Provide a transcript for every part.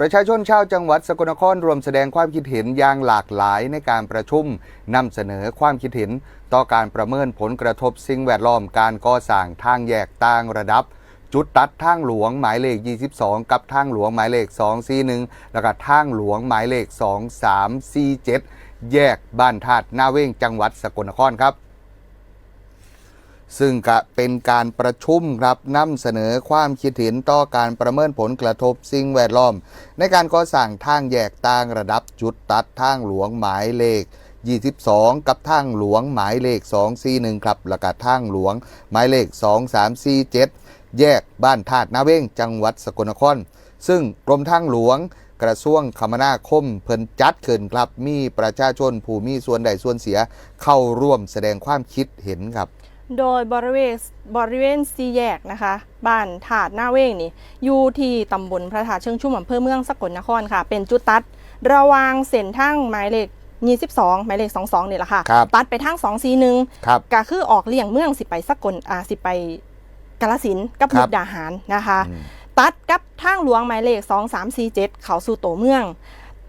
ประชาชนชาวจังหวัดสกลนครรวมแสดงความคิดเห็นอย่างหลากหลายในการประชุมนำเสนอความคิดเห็น ต่อการประเมินผลกระทบสิ่งแวดล้อมการก่อสร้างทางแยกต่างระดับ จุดตัดทางหลวงหมายเลข 22 กับทางหลวงหมายเลข 241 แล้วก็ทางหลวงหมายเลข 2347 แยกบ้านธาตุนาเว้งจังหวัดสกลนครครับ ซึ่งเป็นการประชุมครับนำเสนอความคิดเห็นต่อการประเมินผลกระทบสิ่งแวดล้อม ในการก่อสร้างทางแยกต่างระดับจุดตัดทางหลวงหมายเลข 22 กับทางหลวงหมายเลข 241 ครับแล้วก็ทางหลวงหมายเลข 2347 แยกบ้านธาตุนาเว้งจังหวัดสกลนคร ซึ่งกรมทางหลวงกระทรวงคมนาคมเพิ่นจัดขึ้นครับมีประชาชนผู้มีส่วนใดส่วนเสียเข้าร่วมแสดงความคิดเห็นครับ โดยบริเวณบริเวณซีแยกนะคะ บ้านถาดหน้าเว้งนี่อยู่ที่ตำบลพระธาตุเชิงชุ่มอำเภอเมืองสกลนครค่ะ เป็นจุดตัด ระหวางเส้นทางหมายเลข22หมายเลข22นี่แหละค่ะ ครับตัดไปทาง241ครับก็คือออกเลี่ยงเมืองสิไปสกลอ่าสิไปกาลสินธุ์กับครัมุบ กดาหารนะคะ อืม ตัดกับทางหลวงหมายเลข 2347 เขาสู่โตเมือง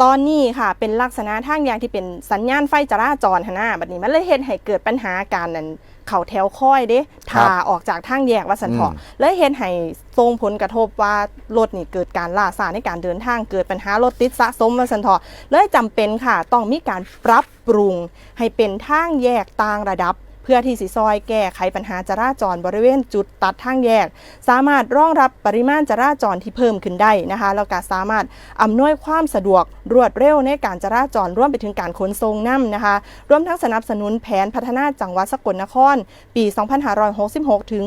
ตอนนี้ค่ะเป็นลักษณะทางอย่างที่เป็นสัญญาณไฟจราจรหนนาบัดนี้มันเลยเห็นให้เกิดปัญหาการนั้น เขาแถวค่อยเด้ครัทาบออกจากทางแยกว่าสันเถาะอืมเลยเห็นให้ทรงผลกระทบว่ารถนี่เกิดการล่าสาในการเดินทางเกิดปัญหารถติดสะสมว่าสันเถาะเลยจำเป็นค่ะ ต้องมีการปรับปรุงให้เป็นทางแยกต่างระดับเพื่อที่สิซอยแก้ไขปัญหาจราจรบริเวณจุดตัดทางแยก สามารถรองรับปริมาณจราจรที่เพิ่มขึ้นได้นะคะแล้วก็สามารถอำนวยความสะดวกรวดเร็วในการจราจรร่วมไปถึงการขนส่งน้ำนะคะรวมทั้งสนับสนุนแผนพัฒนาจังหวัดสกลนคร ปี 2566 ถึง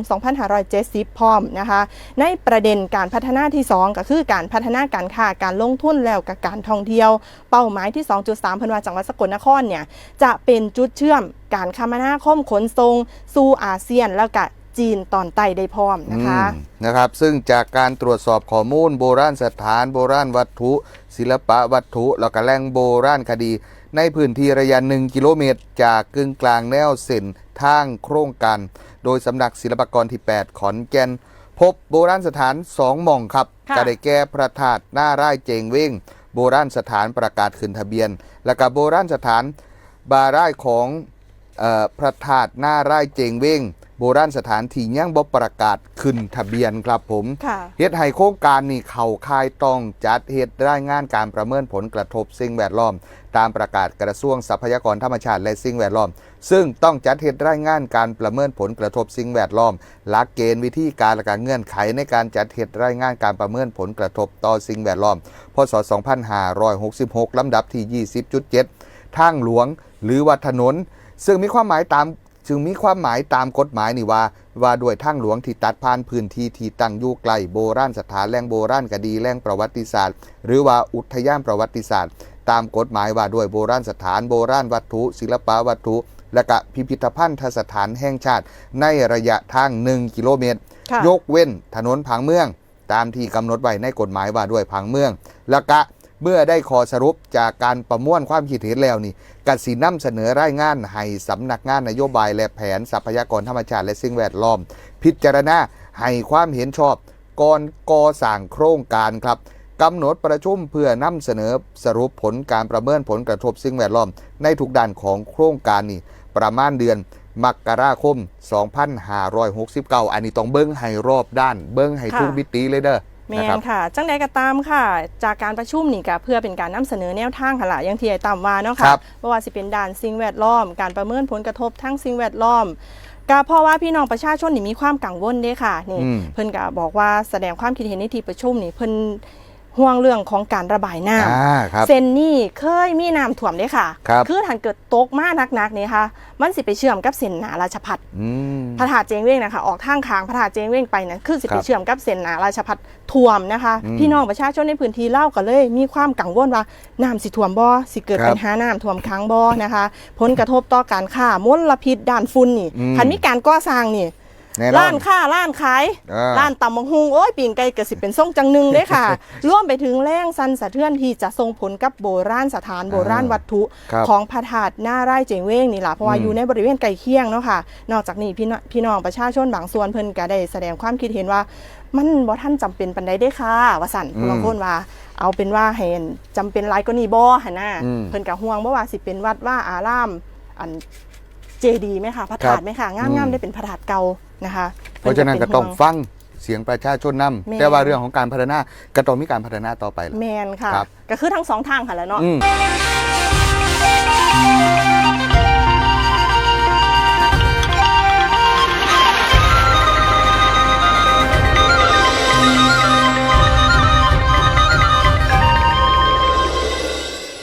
2570 พร้อมนะคะในประเด็นการพัฒนาที่ 2 ก็คือการพัฒนาการค้าการลงทุนแล้วกับการท่องเที่ยว เป้าหมายที่ 2.3พิ่นว่าจังหวัดสกลนครเนี่ยจะเป็นจุดเชื่อม การคมนาคมขนส่งสู่อาเซียนแล้วก็จีนตอนใต้ได้พร้อมนะคะอืมนะครับ ซึ่งจากการตรวจสอบข้อมูลโบราณสถานโบราณวัตถุ ศิลปะวัตถุ แล้วก็แหล่งโบราณคดี ในพื้นที่ระยะหนึ่งกิโลเมตร จากกึ่งกลางแนวเส้นทางโครงการ โดยสำนักศิลปากรที่ 8 ขอนแก่น พบโบราณสถานสองหม่องครับค่ะก็ได้แก้พระธาตุหน้าไร่เจงเว้งโบราณสถานประกาศขึ้นทะเบียน และก็โบราณสถานบาร่ายของเอ่อ พระธาตุหน้าไร่เจงเว้งโบราณสถานที่ยังบ่ประกาศขึ้นทะเบียนครับผมค่ะเฮ็ดให้โครงการนี่เข้าค่ายต้องจัดเฮ็ดรายงานการประเมินผลกระทบสิ่งแวดล้อม ตามประกาศกระทรวงทรัพยากรธรรมชาติและสิ่งแวดล้อม ซึ่งต้องจัดเฮ็ดรายงานการประเมินผลกระทบสิ่งแวดล้อมหลักเกณฑ์วิธีการและการเงื่อนไขในการจัดเฮ็ดรายงานการประเมินผลกระทบต่อสิ่งแวดล้อม พศ 2566 ลำดับที่ 20.7 ทางหลวงหรือว่าถนน ซึ่งมีความหมายตามจึงมีความหมายตามกฎหมายนี่ว่า ว่าด้วยทางหลวงที่ตัดผ่านพื้นที่ที่ตั้งอยู่ไกลโบราณสถานแหล่งโบราณคดีแหล่งประวัติศาสตร์ หรือว่าอุทยานประวัติศาสตร์ ตามกฎหมายว่าด้วยโบราณสถานโบราณวัตถุ ศิลปะวัตถุ และก็พิพิธภัณฑสถานแห่งชาติ ในระยะทาง 1 กิโลเมตรค่ะยกเว้นถนนผังเมือง ตามที่กำหนดไว้ในกฎหมายว่าด้วยผังเมือง และก็ เมื่อได้ขอสรุปจากการประมวลความคิดเห็นแล้วนี่กสินำเสนอรายงานให้สำนักงานนโยบายและแผนทรัพยากรธรรมชาติและสิ่งแวดล้อม พิจารณาให้ความเห็นชอบก่อนก่อสร้างโครงการครับกำหนดประชุมเพื่อนำเสนอสรุปผลการประเมินผลกระทบสิ่งแวดล้อม ในทุกด้านของโครงการนี่ประมาณเดือนมกราคม 2569 อันนี้ต้องเบิ้งให้รอบด้าน เบิ้งให้ทุกมิติเลยเด้อ แมนะครันบค่ะ จังใดก็ตามค่ะ จากการประชุมนี่ก็เพื่อเป็นการนำเสนอแนวทางค่ะล่ะอย่างที่ไอ้ตามว่าเนาะครัค่ะบเพราะว่าสิเป็นด่านสิ่งแวดล้อม การประเมินผลกระทบทั้งสิ่งแวดล้อมก็เพราะว่าพี่น้องประชาชนนี่มีความกังวลเด้ค่ะนี่อืมเพิ่นก็บอกว่าแสดงความคิดเห็นในที่ประชุมนี่เพิ่น ห่วงเรื่องของการระบายน้ำอ่าครับเส้นนี่เคยมีน้ำท่วมเด้ค่ะครับอถ้าเกิดตกมานักๆนี่ค่ะ มันสิไปเชื่อมกับเส้นหนาราชพัฒอืมพระธาตุเจงเว้งนะคะ ออกทางคางพระธาตุเจงเว้งไปนะคือสิคไปรับเชื่อมกับเส้นหนาราชพัฒท่วมนะคะอืมพี่น้องประชาชนในพื้นที่เล่าก็เลย มีความกังวลว่าน้ำสิท่วมบ่สิเกิดครับปัญหาน้ำท่วมค้างบ่นะคะ ผลกระทบต่อการค้ามลพิษด่านฝุ่นนี่อืมคันมีการก่อสร้างนี่ แน่นอนร้านค้าร้านขายเออร้านตำบักฮุงโอ้ยปิ่งไก่ก็สิเป็นส่งจังหนึงเด้ค่ะ ร่วมไปถึงแรงสันสะเทือนที่จะส่งผลกับโบราณสถานโบราณวัตถุครับของพระธาตุหน้าไร่เจงเว้งนี่ล่ะเพราะว่าอืม อยู่ในบริเวณใกล้เคียงเนาะค่ะ นอกจากนี้พี่น้องพี่น้องประชาชนบางส่วนเพิ่นก็ได้แสดงความคิดเห็นว่า มันบ่ท่านจำเป็นปันใดได้ค่ะ ว่าสั่นอืมบางคนว่า เอาเป็นว่าเห็นจำเป็นหลายก็นี่บ่หั่นน่ะอืม เพิ่นก็ห่วงบ่ว่าสิเป็นวัดว่าอารามอัน เจดีย์ไหมคะพระธาตุไหมคะงามๆได้เป็นพระธาตุเก่า นะคะเพราะฉะนั้นก็ต้องเพิ่นฟังเสียงประชาชนนำแม่แต่ว่าเรื่องของการพัฒนาก็ต้องมีการพัฒนาต่อไปล่ะแมนค่ะครับก็คือทั้งสองทางค่ะแหล้วเนาะอืม